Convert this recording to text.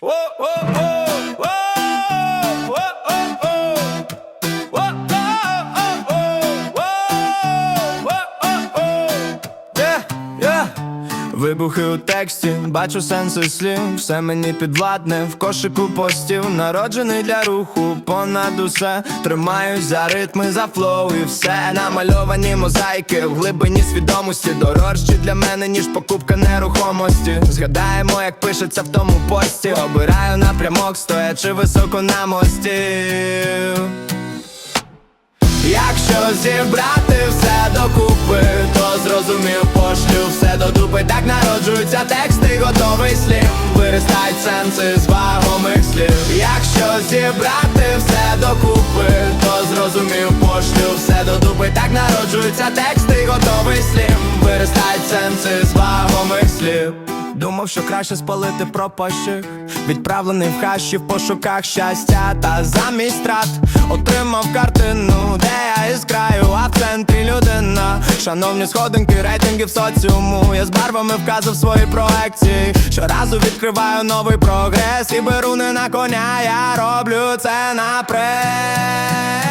Whoa, whoa. Вибухи у тексті, бачу сенси слів, все мені підвладне в кошику постів, народжений для руху, понад усе тримаюсь за ритми, за флоу і все намальовані мозаїки в глибині свідомості, дорожчі для мене, ніж покупка нерухомості. Згадаємо, як пишеться в тому пості. Обираю напрямок, стоячи високо на мості. Якщо зібрати все докупи, то зрозумів, дупи Так народжуються тексти, готовий слів. Виростають сенси з вагомих слів. Якщо зібрати все докупи, то зрозумів, пошлю все до дупи. Так народжуються тексти, готовий слів. Виростають сенси з вагомих слів. Думав, що краще спалити пропащих. Відправлений в хащі в пошуках щастя Та замість страт отримав картину, де я із Шановні сходинки, рейтинги в соціуму. Я з барвами вказав свої проекції. Щоразу відкриваю новий прогрес І беру не на коня, я роблю це напред